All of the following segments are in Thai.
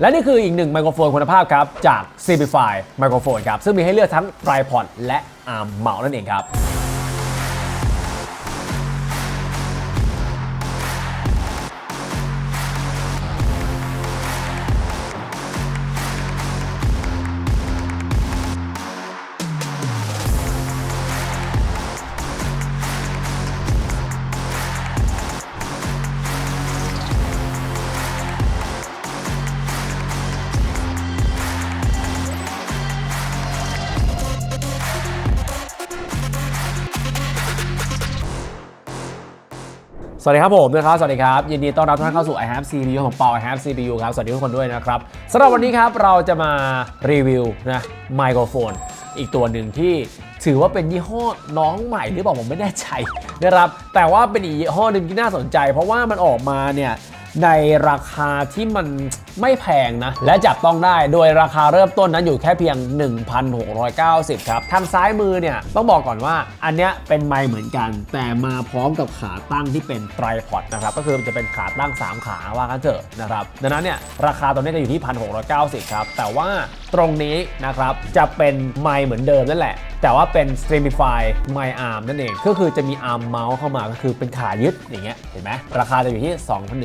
และนี่คืออีกหนึ่งไมโครโฟนคุณภาพครับ จาก c b f y ไมโครโฟนครับ ซึ่งมีให้เลือกทั้งไตรพอดและอาร์มเมาส์นั่นเองครับ สวัสดีครับผมนะครับ สวัสดีครับ ยินดีต้อนรับทุกท่านเข้าสู่ i have CPU ของเปา i have CPU ครับ สวัสดีทุกคนด้วยนะครับสำหรับวันนี้ครับเราจะมารีวิวนะไมโครโฟน อีกตัวหนึ่งที่ถือว่าเป็นยี่ห้อน้องใหม่หรือเปล่าผมไม่แน่ใจนะครับแต่ว่าเป็นอีกยี่ห้อหนึ่งที่น่าสนใจ เพราะว่ามันออกมาเนี่ย ในราคาที่มันไม่แพงนะ และจับต้องได้โดยราคาเริ่มต้นนั้นอยู่แค่เพียง 1,690 ครับ ทางซ้ายมือเนี่ย ต้องบอกก่อนว่าอันเนี้ยเป็นไมค์เหมือนกัน แต่มาพร้อมกับขาตั้งที่เป็นไตรพอดนะครับก็คือจะเป็นขาตั้ง 3 ขาว่ากันเถอะนะครับดังนั้นเนี่ยราคาตรงนี้จะอยู่ที่ 1,690 ครับ แต่ว่าตรงนี้นะครับจะเป็นไมค์เหมือนเดิมนั่นแหละ แต่ว่าเป็น Streamify My Arm นั่นเอง ก็คือจะมี Arm Mouse เข้ามาก็คือเป็นขายึดอย่างเงี้ยเห็นไหมราคาจะอยู่ที่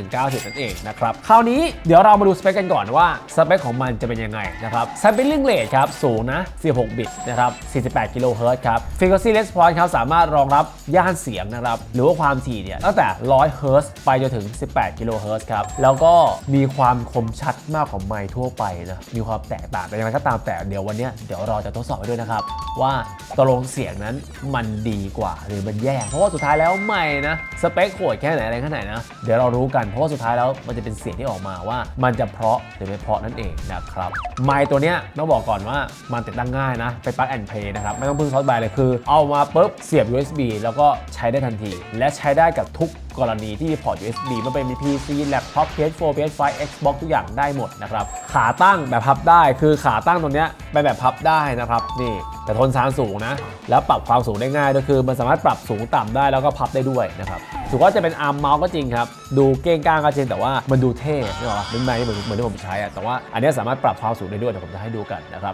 2,190นั่นเองนะครับ คราวนี้เดี๋ยวเรามาดูสเปคกันก่อนว่าสเปคของมันจะเป็นยังไงนะครับ Sampling Rate ครับ สูงนะ 16 บิตนะครับ 48 กิโลเฮิรตซ์ครับ Frequency Response ครับ สามารถรองรับย่านเสียงนะครับ หรือว่าความถี่เนี่ยตั้งแต่ 100 เฮิรตซ์ไปจนถึง 18 กิโลเฮิรตซ์ครับ แล้วก็มีความคมชัดมากกว่าไมค์ทั่วไปนะมีความแตกต่างแต่ยังไงก็ตามแต่เดี๋ยววันนี้เดี๋ยวเราจะทดสอบให้ด้วยนะครับว่าตกลงเสียงนั้นมันดีกว่าหรือมันแย่ เพราะว่าสุดท้ายแล้วไม่นะ สเปคโหดแค่ไหนอะไรแค่ไหนนะ เดี๋ยวเรารู้กันเพราะว่าสุดท้ายแล้วมันจะเป็นเสียงที่ออกมาว่า มันจะเพราะหรือไม่เพราะนั่นเองนะครับไมค์ตัวเนี้ยต้องบอกก่อนว่ามันติดตั้งง่ายนะ ไปปลั๊กแอนด์เพย์นะครับ ไม่ต้องพึ่งซอฟต์แวร์เลยคือ เอามาปุ๊บเสียบ USB แล้วก็ใช้ได้ทันที และใช้ได้กับทุกกรณีที่มีพอร์ต USB ไม่เป็น PC แล็ปท็อป PS4 PS5 Xbox ทุกอย่างได้หมดนะครับ ขาตั้งแบบพับได้ คือขาตั้งตรงเนี้ยเป็นแบบพับได้นะครับ นี่ แต่ทนทานสูงนะ แล้วปรับความสูงได้ง่ายด้วยคือ มันสามารถปรับสูงต่ำได้แล้วก็พับได้ด้วยนะครับถือว่าจะเป็นอาร์มเมาส์ก็จริงครับ ดูเก้งก้างก็จริงแต่ว่ามันดูเท่ใช่ไหมเป็นไมค์เหมือนเหมือนที่ผมใช้อะแต่ว่าอันนี้สามารถปรับความสูงได้ด้วยเดี๋ยวผมจะให้ดูกันนะครับ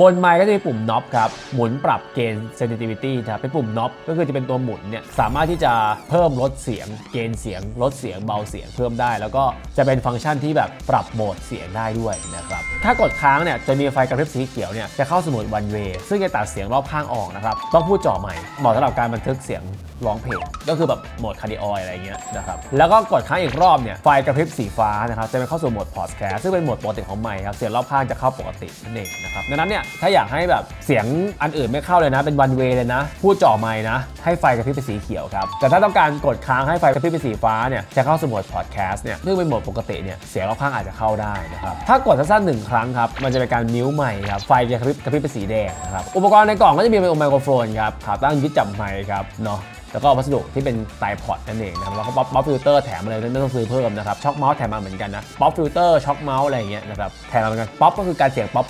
บนไมค์ก็จะมีปุ่มน็อปครับหมุนปรับเกณฑ์ sensitivity ครับเป็นปุ่มน็อปก็คือจะเป็นตัวหมุนเนี่ยสามารถที่จะเพิ่มลดเสียง เกณฑ์เสียงลดเสียงเบาเสียงเพิ่มได้ แล้วก็จะเป็นฟังก์ชันที่แบบปรับโหมดเสียงได้ด้วยนะครับถ้ากดค้างเนี่ยจะมีไฟกระพริบสีเขียวเนี่ยจะเข้าสมุด one way ซึ่งจะตัดเสียงรอบข้างออกนะครับ ต้องพูดจ่อใหม่เหมาะสำหรับการบันทึกเสียง ร้องเพลงก็คือแบบโหมดคาร์ดิอออะไรเงี้ยนะครับแล้วก็กดค้างอีกรอบเนี่ยไฟกระพริบสีฟ้านะครับจะเป็นเข้าสู่โหมดพอดแคสซึ่งเป็นโหมดปกติของไมค์ครับเสียงรอบข้างจะเข้าปกตินั่นเองนะครับดังนั้นเนี่ยถ้าอยากให้แบบเสียงอันอื่นไม่เข้าเลยนะ เป็น one way เลยนะ พูดจ่อไมค์นะ ให้ไฟกระพริบเป็นสีเขียวครับแต่ถ้าต้องการกดค้างให้ไฟกระพริบเป็นสีฟ้าเนี่ยจะเข้าสู่โหมดพอดแคสต์เนี่ยซึ่งเป็นโหมดปกติเนี่ยเสียงรอบข้างอาจจะเข้าได้นะครับถ้ากดสั้นๆหนึ่งครั้งครับมันจะเป็นการมิวใหม่ครับไฟจะกระพริบกระพริบเป็นสีแดงนะครับอุปกรณ์ในกล่องก็จะมีเป็นไมโครโฟนครับขาตั้งยึดจับไมค์ครับเนาะแล้วก็วัสดุที่เป็นไตรพอดนั่นเองนะครับแล้วก็ป๊อปป๊อปฟิลเตอร์แถมมาเลยไม่ต้องซื้อเพิ่มนะครับช็อคเมาส์แถมมาเหมือนกันนะป๊อปฟิลเตอร์ช็อคเมาส์อะไรอย่างเงี้ยนะครับแถมมาเหมือนกันป๊อปก็คือการเสียงป๊อป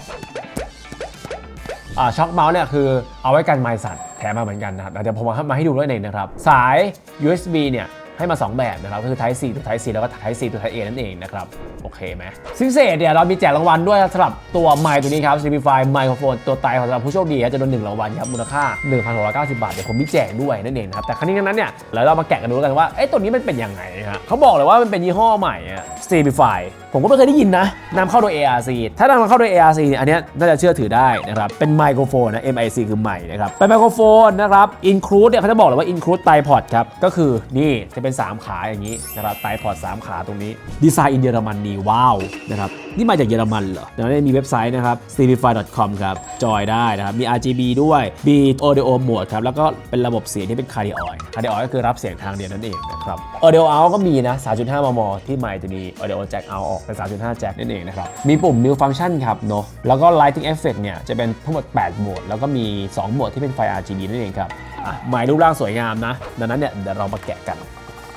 อ่าช็อคเมาส์เนี่ยคือเอาไว้กันไมค์สั่นแถมมาเหมือนกันนะครับเดี๋ยวผมมาให้ดูด้วยเองนะครับสาย USB เนี่ย ให้มา 2 แบบนะครับก็คือ Type C ตัว Type C แล้วก็ Type C ตัว Type A นั่นเองนะครับ โอเคไหมซึ่งเศษเนี่ยเรามีแจกรางวัลด้วยสำหรับตัวไมค์ตัวนี้ครับ Simplify ไมโครโฟนตัวไตของสำหรับผู้โชคดีจะโดนหนึ่งรางวัลครับมูลค่า 1,690 บาทเดี๋ยวผมมีแจกด้วยนั่นเองนะครับแต่ครั้งนี้นั้นเนี่ยแล้วเรามาแกะกันดูแล้วกันว่าเอ้ตัวนี้มันเป็นยังไงฮะเขาบอกเลยว่ามันเป็นยี่ห้อใหม่อะ Simplify ผมก็ไม่เคยได้ยินนะนำเข้าโดย ARC ถ้านำเข้าโดย ARC เนี่ยอันนี้น่าจะเชื่อถือได้นะครับ เป็นไมโครโฟนนะ MIC คือไมค์นะครับ เป็นไมโครโฟนนะครับ include เนี่ยเขาจะบอกเลยว่า include ไตพอดครับ ก็คือนี่จะเป็น 3 ขาอย่างนี้นะครับไตพอด3ขาตรงนี้ ดีไซน์อินเยอรมันนีว้าวนะครับ นี่มาจากเยอรมันเหรอเดี๋ยวนี้มีเว็บไซต์นะครับ simplify.com ครับ จอยได้นะครับ มี RGB ด้วยมี audio mode ครับ แล้วก็เป็นระบบเสียงที่เป็น cardioi cardioi ก็คือรับเสียงทางเดียวนั่นเองนะครับ audio out ก็มีนะ 3.5 มม ที่ไมค์จะมี audio jack เอาออกเป็น 3.5 แจ็คนั่นเองนะครับ มีปุ่ม new function ครับเนาะ แล้วก็ lighting effect เนี่ยจะเป็นทั้งหมด 8 โหมด แล้วก็มี 2 โหมดที่เป็นไฟ RGB นั่นเองครับอะไมค์รูปร่างสวยงามนะ ดังนั้นเนี่ยเดี๋ยวเรามาแกะกัน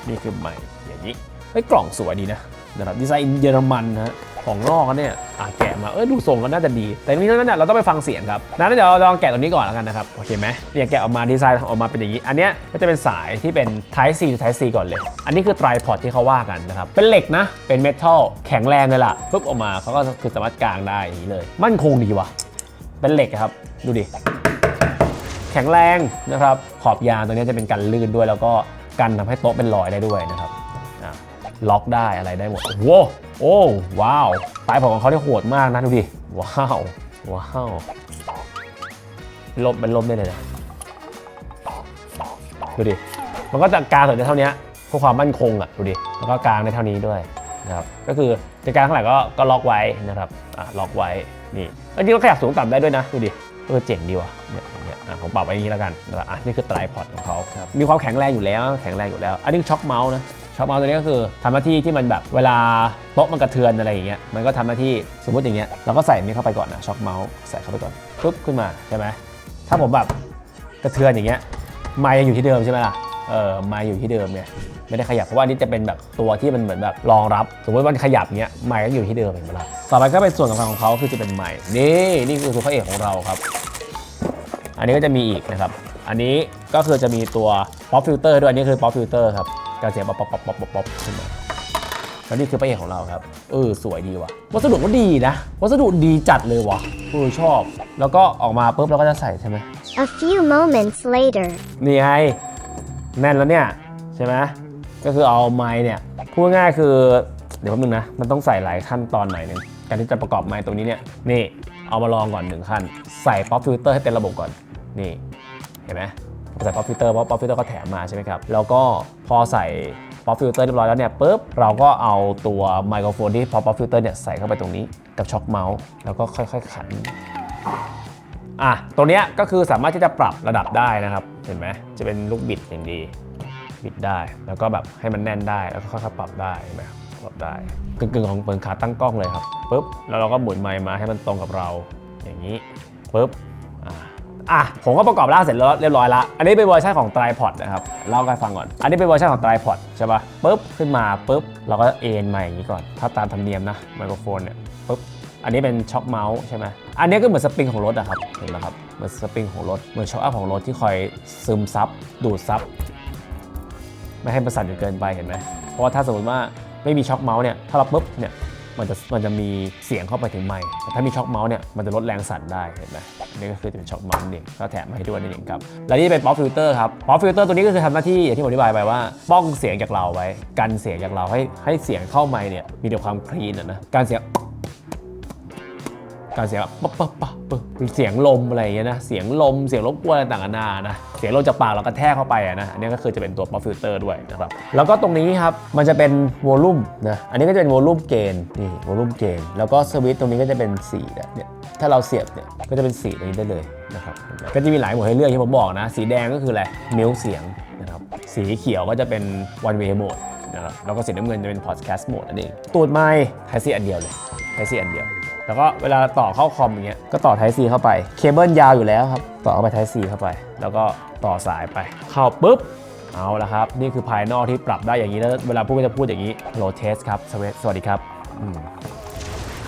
นี่คือไมค์อย่างนี้เฮ้ยกล่องสวยดีนะนะครับดีไซน์เยอรมันนะของนอกเนี่ย อะแกะมาเออดูทรงก็น่าจะดี แต่ทีนี้นั้นเนี่ยเราต้องไปฟังเสียงครับนั้นเดี๋ยวเราลองแกะตัวนี้ก่อนแล้วกันนะครับโอเคไหมเนี่ยแกะออกมาดีไซน์ออกมาเป็นอย่างนี้ อันเนี้ยก็จะเป็นสายที่เป็น Type C หรือ Type C ก่อนเลย อันนี้คือไตรพอร์ตที่เขาว่ากันนะครับเป็นเหล็กนะเป็นเมทัลแข็งแรงเลยล่ะปุ๊บออกมาเขาก็คือสามารถกางได้อย่างนี้เลย มั่นคงดีว่ะเป็นเหล็กครับดูดิแข็งแรงนะครับขอบยางตัวนี้จะเป็นกันลื่นด้วย แล้วก็กันทำให้โต๊ะเป็นรอยได้ด้วยนะครับล็อกได้อะไรได้หมดโอ้ โหโอ้ว้าวปลายผมของเขาที่โหดมากนะดูดิ ว้าว ว้าวเป็นลมเป็นลมได้เลยนะดูดิ มันก็จะกางถึงได้เท่านี้เพื่อความมั่นคงอะดูดิ แล้วก็กางได้เท่านี้ด้วยนะครับ ก็คือจะกางเท่าไหร่ก็ก็ล็อกไว้นะครับ อะล็อกไว้ นี่อันนี้ก็ขยับสูงต่ำได้ด้วยนะดูดิ เออเจ๋งดีว่ะ เนี่ยอย่างเงี้ยอะผมปรับไว้อย่างนี้แล้วกันนะครับอะนี่คือไตรพอร์ตของเขาครับมีความแข็งแรงอยู่แล้ว แข็งแรงอยู่แล้ว อันนี้ช็อคเมาส์นะ ช็อคเมาส์ตัวนี้ก็คือทำหน้าที่ที่มันแบบเวลาโต๊ะมันกระเทือนอะไรอย่างเงี้ยมันก็ทำหน้าที่สมมติอย่างเงี้ยเราก็ใส่อันนี้เข้าไปก่อนนะช็อคเมาส์ใส่เข้าไปก่อนปุ๊บขึ้นมาใช่ไหมถ้าผมแบบกระเทือนอย่างเงี้ยไมค์ยังอยู่ที่เดิมใช่ไหมล่ะเออไมค์อยู่ที่เดิมเนี่ยไม่ได้ขยับเพราะว่านี้จะเป็นแบบตัวที่มันเหมือนแบบรองรับ สมมติว่ามันขยับเงี้ยไมค์ก็อยู่ที่เดิมเห็นไหมล่ะต่อไปก็เป็นส่วนสำคัญของเขาคือจะเป็นไมค์นี่นี่คือตัวพระเอกของเราครับ อันนี้ก็จะมีอีกนะครับอันนี้ก็คือจะมีตัว pop filter ด้วยอันนี้คือ pop filter ครับ การเสียงป๊อปป๊อปป๊อปป๊อปป๊อปขึ้นมาแล้วนี่คือพระเอกของเราครับ เออ สวยดีว่ะ วัสดุก็ดีนะ วัสดุดีจัดเลยว่ะเออชอบ แล้วก็ออกมาปุ๊บเราก็จะใส่ใช่ไหม A few moments later. นี่ไงแน่นแล้วเนี่ย ใช่ไหมก็คือเอาไม้เนี่ยพูดง่ายๆคือ เดี๋ยวแป๊บนึงนะ มันต้องใส่หลายขั้นตอนหน่อยนึงการที่จะประกอบไม้ตรงนี้เนี่ยนี่เอามาลองก่อนหนึ่งขั้น ใส่ป๊อปฟิลเตอร์ให้เต็มระบบก่อนนี่เห็นไหม ใส่ป๊อปฟิลเตอร์เพราะป๊อปฟิลเตอร์ก็แถมมาใช่ไหมครับ แล้วก็พอใส่ป๊อปฟิลเตอร์เรียบร้อยแล้วเนี่ยปุ๊บเราก็เอาตัวไมโครโฟนที่พอป๊อปฟิลเตอร์เนี่ยใส่เข้าไปตรงนี้กับช็อคเมาส์แล้วก็ค่อยๆขันอะตัวเนี้ยก็คือสามารถที่จะปรับระดับได้นะครับ เห็นไหมจะเป็นลูกบิดอย่างดี บิดได้ แล้วก็แบบให้มันแน่นได้แล้วก็ค่อยๆปรับได้เห็นไหมปรับได้กึ่งๆของเปิดขาตั้งกล้องเลยครับปุ๊บแล้วเราก็หมุนไมค์มาให้มันตรงกับเราอย่างนี้ปุ๊บ อะผมก็ประกอบร่างเสร็จแล้วเรียบร้อยละอันนี้เป็นเวอร์ชันของ Tripod นะครับเล่าให้ฟังก่อน อันนี้เป็นเวอร์ชันของ Tripod ใช่ปะปุ๊บขึ้นมาปุ๊บเราก็เอ็นมาอย่างนี้ก่อน ถ้าตามธรรมเนียมนะไมโครโฟนเนี่ยปุ๊บอันนี้เป็นช็อคเมาส์ใช่ไหมอันนี้ก็เหมือนสปริงของรถอะครับเห็นไหมครับเหมือนสปริงของรถเหมือนช็อคอัพของรถที่คอยซึมซับดูดซับไม่ให้มันสั่นจนเกินไปเห็นไหมเพราะว่าถ้าสมมติว่าไม่มีช็อคเมาส์เนี่ยถ้าเราปุ๊บเนี่ย มันจะมันจะมีเสียงเข้าไปถึงไมค์แต่ถ้ามีช็อคเมาส์เนี่ยมันจะลดแรงสั่นได้เห็นไหมนี่ก็คือจะเป็นช็อคเมาส์นั่นเองก็แถมมาให้ด้วยนั่นเองครับและนี่เป็นป๊อปฟิลเตอร์ครับป๊อปฟิลเตอร์ตัวนี้ก็คือทำหน้าที่อย่างที่ผมอธิบายไปว่าป้องเสียงจากเราไว้กันเสียงจากเราให้ให้เสียงเข้าไมค์เนี่ยมีแต่ความคลีนนะการเสียง การเสียงปั๊บปั๊บปั๊บปั๊บเสียงลมอะไรอย่างเงี้ยนะ เสียงลม เสียงรบกวนอะไรต่างๆนานานะเสียงลมจากปากเรากระแทกเข้าไปอะนะ อันนี้ก็คือจะเป็นตัว pop filter ด้วยนะครับ แล้วก็ตรงนี้ครับ มันจะเป็นวอลลุ่มนะ อันนี้ก็จะเป็นวอลลุ่มเกนนี่วอลลุ่มเกนแล้วก็สวิตช์ตรงนี้ก็จะเป็นสีเนี่ย ถ้าเราเสียบเนี่ยก็จะเป็นสีตรงนี้ได้เลยนะครับ ก็จะมีหลายโหมดให้เลือกที่ผมบอกนะ สีแดงก็คืออะไร มิวเสียงนะครับ สีเขียวก็จะเป็น one way mode นะครับ แล้วก็สีน้ำเงินจะเป็น podcast mode นั่นเองตูดไมค์ Type C อันเดียวเลย Type C อันเดียว แล้วก็เวลาต่อเข้าคอมอย่างเงี้ยก็ต่อ Type C เข้าไป เคเบิลยาวอยู่แล้วครับ ต่อเข้าไป Type C เข้าไป แล้วก็ต่อสายไป เข้าปุ๊บ เอาละครับ นี่คือภายนอกที่ปรับได้อย่างนี้แล้วเวลาพูดก็จะพูดอย่างนี้ Hello test ครับสวัสสวัสดีครับอืม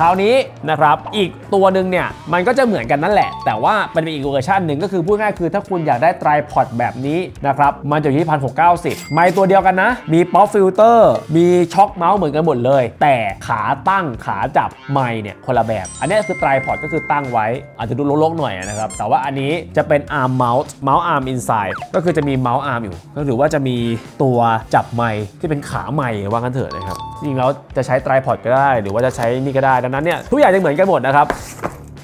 คราวนี้นะครับอีกตัวหนึ่งเนี่ยมันก็จะเหมือนกันนั่นแหละ แต่ว่ามันเป็นอีกเวอร์ชันหนึ่งก็คือพูดง่ายคือถ้าคุณอยากได้ไตรพอดแบบนี้นะครับมันจะอยู่ที่พันหกเก้าสิบไมค์ตัวเดียวกันนะ มีป๊อปฟิลเตอร์มีช็อคเมาส์เหมือนกันหมดเลย แต่ขาตั้งขาจับไมค์เนี่ยคนละแบบ อันนี้คือไตรพอดก็คือตั้งไว้ อาจจะดูโลกๆหน่อยนะครับแต่ว่าอันนี้จะเป็น arm mount เมาส์ arm inside ก็คือจะมีเมาส์ arm อยู่ ก็ถือว่าจะมีตัวจับไมค์ที่เป็นขาไมค์ว่ากันเถอะนะครับจริงแล้วจะใช้ไตรพอดก็ได้ หรือว่าจะใช้นี่ก็ได้ดังนั้นเนี่ยทุกอย่างจะเหมือนกันหมดนะครับ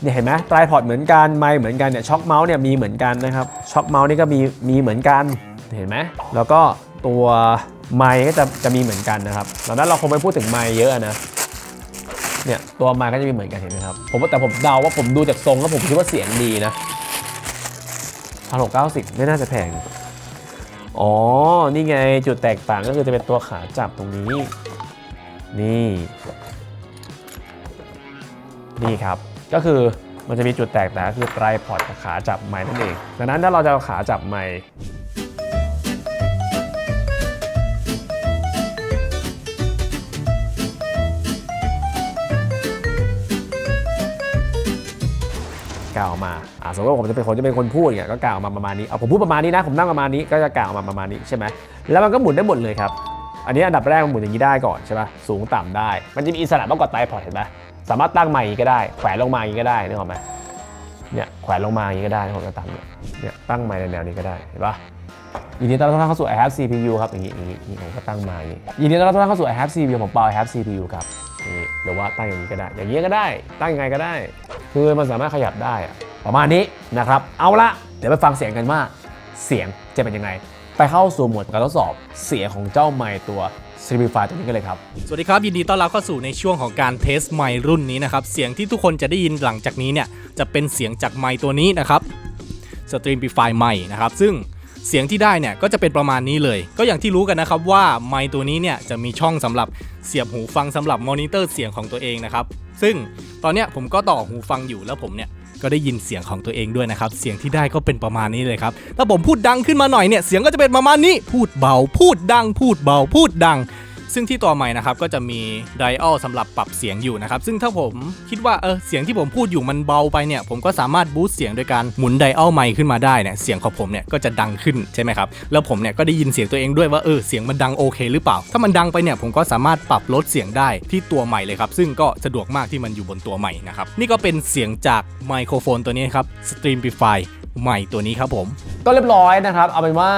เนี่ยเห็นไหมไตรพอดเหมือนกันไมค์เหมือนกันเนี่ยช็อคเมาส์เนี่ยมีเหมือนกันนะครับช็อคเมาส์นี่ก็มีมีเหมือนกันเห็นไหมแล้วก็ตัวไมค์ก็จะจะมีเหมือนกันนะครับดังนั้นเราคงไม่พูดถึงไมค์เยอะนะเนี่ยตัวไมค์ก็จะมีเหมือนกันเห็นไหมครับผมว่าแต่ผมเดาว่าผมดูจากทรงแล้วผมคิดว่าเสียงดีนะพันหกเก้าสิบไม่น่าจะแพงอ๋อ นี่ไงจุดแตกต่างก็คือจะเป็นตัวขาจับตรงนี้ นี่ นี่ครับ ก็คือมันจะมีจุดแตกต่างก็คือไตรพอดกับขาจับไม้นั่นเอง ดังนั้นถ้าเราจะเอาขาจับไม้กล่าวออกมาอ่าสมมติว่าผมจะเป็นคนจะเป็นคนพูดเนี่ยก็กล่าวออกมาประมาณนี้ เอาผมพูดประมาณนี้นะ ผมนั่งประมาณนี้ ก็จะกล่าวออกมาประมาณนี้ใช่ไหม แล้วมันก็หมุนได้หมดเลยครับ อันนี้อันดับแรกมันหมุนอย่างนี้ได้ก่อนใช่ปะสูงต่ำได้ มันจะมีอิสระมากกว่าไตรพอดเห็นไหม สามารถตั้งใหม่ก็ได้ แขวนลงมาอย่างนี้ก็ได้นึกออกไหมเนี่ยแขวนลงมาอย่างนี้ก็ได้ผมจะตั้งเนี่ยเนี่ยตั้งใหม่ในแนวนี้ก็ได้เห็นปะยินดีต้อนรับเข้าสู่ I have CPU ครับอย่างนี้อย่างนี้นี้ผมก็ตั้งมาอย่างนี้ยินดีต้อนรับเข้าสู่ I have CPU ผมเปา I have CPU ครับอย่างนี้หรือว่าตั้งอย่างนี้ก็ได้ อย่างนี้ก็ได้ ตั้งยังไงก็ได้ คือมันสามารถขยับได้อะประมาณนี้นะครับ เอาละเดี๋ยวไปฟังเสียงกันว่าเสียงจะเป็นยังไง ไปเข้าสู่หมวดการทดสอบเสียงของเจ้าไมค์ตัว Simplify ตัวนี้กันเลยครับ สวัสดีครับ ยินดีต้อนรับเข้าสู่ในช่วงของการเทสไมค์รุ่นนี้นะครับ เสียงที่ทุกคนจะได้ยินหลังจากนี้เนี่ย จะเป็นเสียงจากไมค์ตัวนี้นะครับ Streamify ไมค์นะครับ ซึ่งเสียงที่ได้เนี่ยก็จะเป็นประมาณนี้เลย ก็อย่างที่รู้กันนะครับว่าไมค์ตัวนี้เนี่ยจะมีช่องสำหรับเสียบหูฟังสำหรับมอนิเตอร์เสียงของตัวเองนะครับ ซึ่งตอนเนี้ยผมก็ต่อหูฟังอยู่แล้วผมเนี่ย ก็ได้ยินเสียงของตัวเองด้วยนะครับ เสียงที่ได้ก็เป็นประมาณนี้เลยครับ ถ้าผมพูดดังขึ้นมาหน่อยเนี่ย เสียงก็จะเป็นประมาณนี้ พูดเบา พูดดัง พูดเบา พูดดัง ซึ่งที่ตัวใหม่นะครับก็จะมีไดอัลสำหรับปรับเสียงอยู่นะครับ ซึ่งถ้าผมคิดว่าเออเสียงที่ผมพูดอยู่มันเบาไปเนี่ย ผมก็สามารถบูสต์เสียงโดยการหมุนไดอัลไมค์ขึ้นมาได้เนี่ยเสียงของผมเนี่ยก็จะดังขึ้นใช่ไหมครับแล้วผมเนี่ยก็ได้ยินเสียงตัวเองด้วยว่าเออเสียงมันดังโอเคหรือเปล่า ถ้ามันดังไปเนี่ยผมก็สามารถปรับลดเสียงได้ที่ตัวใหม่เลยครับซึ่งก็สะดวกมากที่มันอยู่บนตัวใหม่นะครับนี่ก็เป็นเสียงจากไมโครโฟนตัวนี้ครับ Streamify ใหม่ตัวนี้ครับผม ก็เรียบร้อยนะครับ เอาเป็นว่า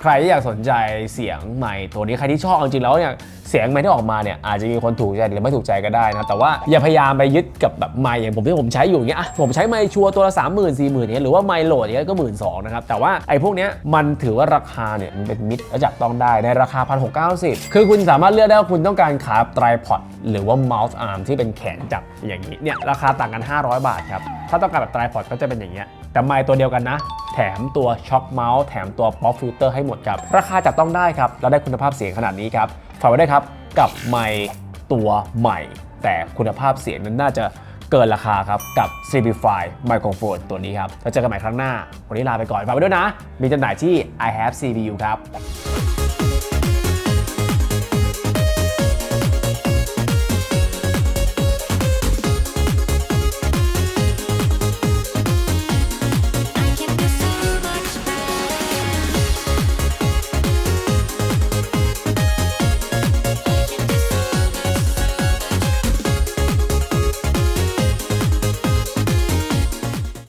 ใครที่อยากสนใจเสียงใหม่ตัวนี้ใครที่ชอบเอาจริงแล้วเนี่ยเสียงใหม่ที่ออกมาเนี่ยอาจจะมีคนถูกใจหรือไม่ถูกใจก็ได้นะแต่ว่าอย่าพยายามไปยึดกับแบบไมค์อย่างผมที่ผมใช้อยู่อย่างเงี้ยอะผมใช้ไมค์ชัวร์ตัวละ3 0 0 0 0 4 0 0 0 0เนี่ยหรือว่าไมค์โหลดเงี้ยก็หมื่นสองนะครับแต่ว่าไอ้พวกเนี้ยมันถือว่าราคาเนี่ยมันเป็นมิตรและจับต้องได้ในราคา1,690คือคุณสามารถเลือกได้ว่าคุณต้องการขาไตรพอดหรือว่าเมาส์อาร์มที่เป็นแขนจับอย่างนี้เนี่ยราคาต่างกัน 500 บาทครับถ้าต้องการแบบไตรพอดก็จะเป็นอย่างเงี้ย แต่ไมค์ตัวเดียวกันนะ แถมตัวช็อคเมาส์แถมตัวป๊อปฟิลเตอร์ให้หมดครับ ราคาจับต้องได้ครับ แล้วได้คุณภาพเสียงขนาดนี้ครับฝากไว้ด้วยครับ กับไมค์ตัวใหม่ แต่คุณภาพเสียงนั้นน่าจะเกินราคาครับ กับ c b f y Microphone ตัวนี้ครับ แล้วเจอกันใหม่ครั้งหน้า วันนี้ลาไปก่อน ฝากไว้ด้วยนะ มีจำหน่ายที่ I have CPU ครับ